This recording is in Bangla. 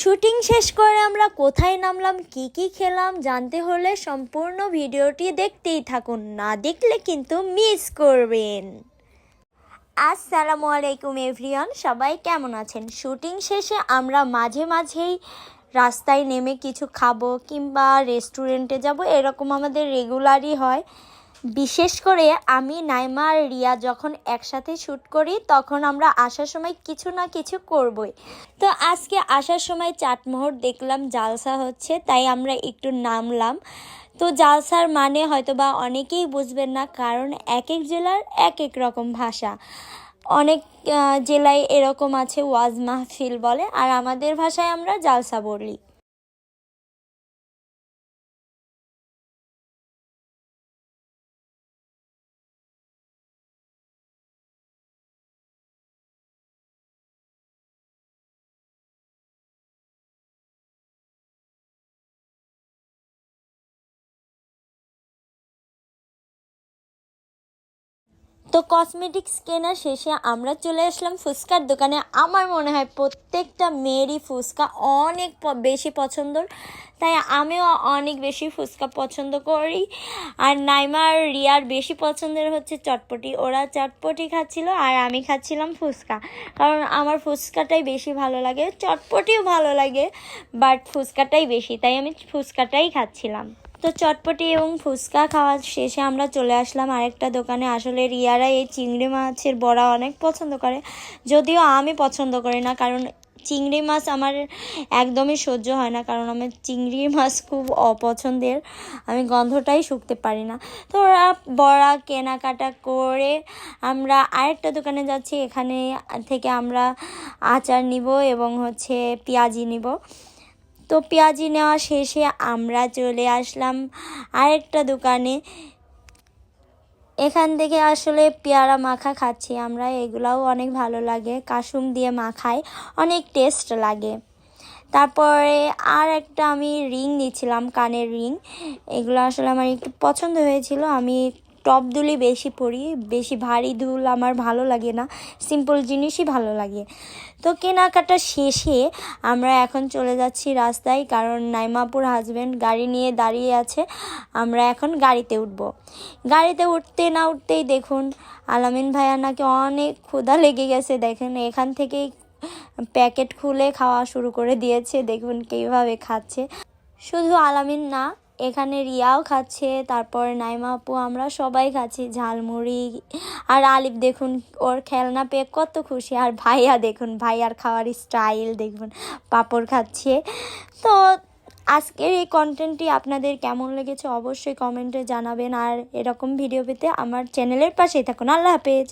শুটিং শেষ করে আমরা কোথায় নামলাম, কি কি খেলাম, জানতে হলে সম্পূর্ণ ভিডিওটি দেখতেই থাকুন। না দেখলে কিন্তু মিস করবেন। আসসালামু আলাইকুম এভরিওয়ান, সবাই কেমন আছেন? শুটিং শেষে আমরা মাঝে মাঝেই রাস্তায় নেমে কিছু খাব কিংবা রেস্টুরেন্টে যাব, এরকম আমাদের রেগুলারই হয়। বিশেষ করে আমি নাইমা আর রিয়া যখন একসাথে শ্যুট করি, তখন আমরা আসার সময় কিছু না কিছু করবই। তো আজকে আসার সময় চাটমোহর দেখলাম, জালসা হচ্ছে, তাই আমরা একটু নামলাম। তো জালসার মানে হয়তো বা অনেকেই বুঝবেন না, কারণ এক এক জেলার এক এক রকম ভাষা। অনেক জেলায় এরকম আছে ওয়াজ মাহফিল বলে, আর আমাদের ভাষায় আমরা জালসা বলি। তো কসমেটিক্স কেনার শেষে আমরা চলে আসলাম ফুচকার দোকানে। আমার মনে হয় প্রত্যেকটা মেয়েরই ফুচকা অনেক বেশি পছন্দর। তাই আমিও অনেক বেশি ফুচকা পছন্দ করি। আর নাইমার রিয়ার বেশি পছন্দের হচ্ছে চটপটি। ওরা চটপটি খাচ্ছিল আর আমি খাচ্ছিলাম ফুচকা। কারণ আমার ফুচকাটাই বেশি ভালো লাগে। চটপটিও ভালো লাগে বাট ফুচকাটাই বেশি। তাই আমি ফুচকাটাই খাচ্ছিলাম। তো চটপটি এবং ফুচকা খাওয়া শেষে আমরা চলে আসলাম আরেকটা দোকানে। আসলে রিয়ারা এই চিংড়ি মাছের বড়া অনেক পছন্দ করে। যদিও আমি পছন্দ করি না, কারণ চিংড়ি মাছ আমার একদমই সহ্য হয় না, কারণ আমার চিংড়ি মাছ খুব অপছন্দের। আমি গন্ধটাই শুকতে পারি না। তো ওরা বড়া কেনাকাটা করে আমরা আরেকটা দোকানে যাচ্ছি। এখানে থেকে আমরা আচার নিব এবং হচ্ছে পেঁয়াজি নিব। তো পেঁয়াজি নেওয়া শেষে আমরা চলে আসলাম আরেকটা দোকানে। এখান থেকে আসলে পেয়ারা মাখা খাচ্ছি আমরা, এগুলাও অনেক ভালো লাগে, কাসুম দিয়ে মাখায় অনেক টেস্ট লাগে। তারপরে আর একটা আমি রিং নিয়েছিলাম, কানের রিং, এগুলো আসলে আমার একটু পছন্দ হয়েছিল, আমি টপ দুলি বেশি পরি বেশি ভারী দুল আমার ভালো লাগে না সিম্পল জিনিসই ভালো লাগে। তো কেনাকাটা শেষে আমরা এখন চলে যাচ্ছি রাস্তায়, কারণ নাইমাপুর হাজব্যান্ড গাড়ি নিয়ে দাঁড়িয়ে আছে, আমরা এখন গাড়িতে উঠব। গাড়িতে উঠতে না উঠতেই দেখুন, আলামিন ভাইয়া নাকি অনেক ক্ষুধা লেগে গেছে, দেখেন এখান থেকেই প্যাকেট খুলে খাওয়া শুরু করে দিয়েছে, দেখুন কীভাবে খাচ্ছে। শুধু আলামিন না এখানে রিয়াও খাচ্ছে, তারপর নাইমা আপু, আমরা সবাই খাচ্ছি ঝালমুড়ি। আর আলিফ, দেখুন, ওর খেলনা পেয়ে কত খুশি। আর ভাইয়া, দেখুন, ভাইয়ার খাওয়ার স্টাইল, দেখুন, পাপড় খাচ্ছে। তো আজকের এই কন্টেন্টটি আপনাদের কেমন লেগেছে অবশ্যই কমেন্টে জানাবেন। আর এরকম ভিডিও পেতে আমার চ্যানেলের পাশেই থাকুন। আল্লাহ হাফেজ।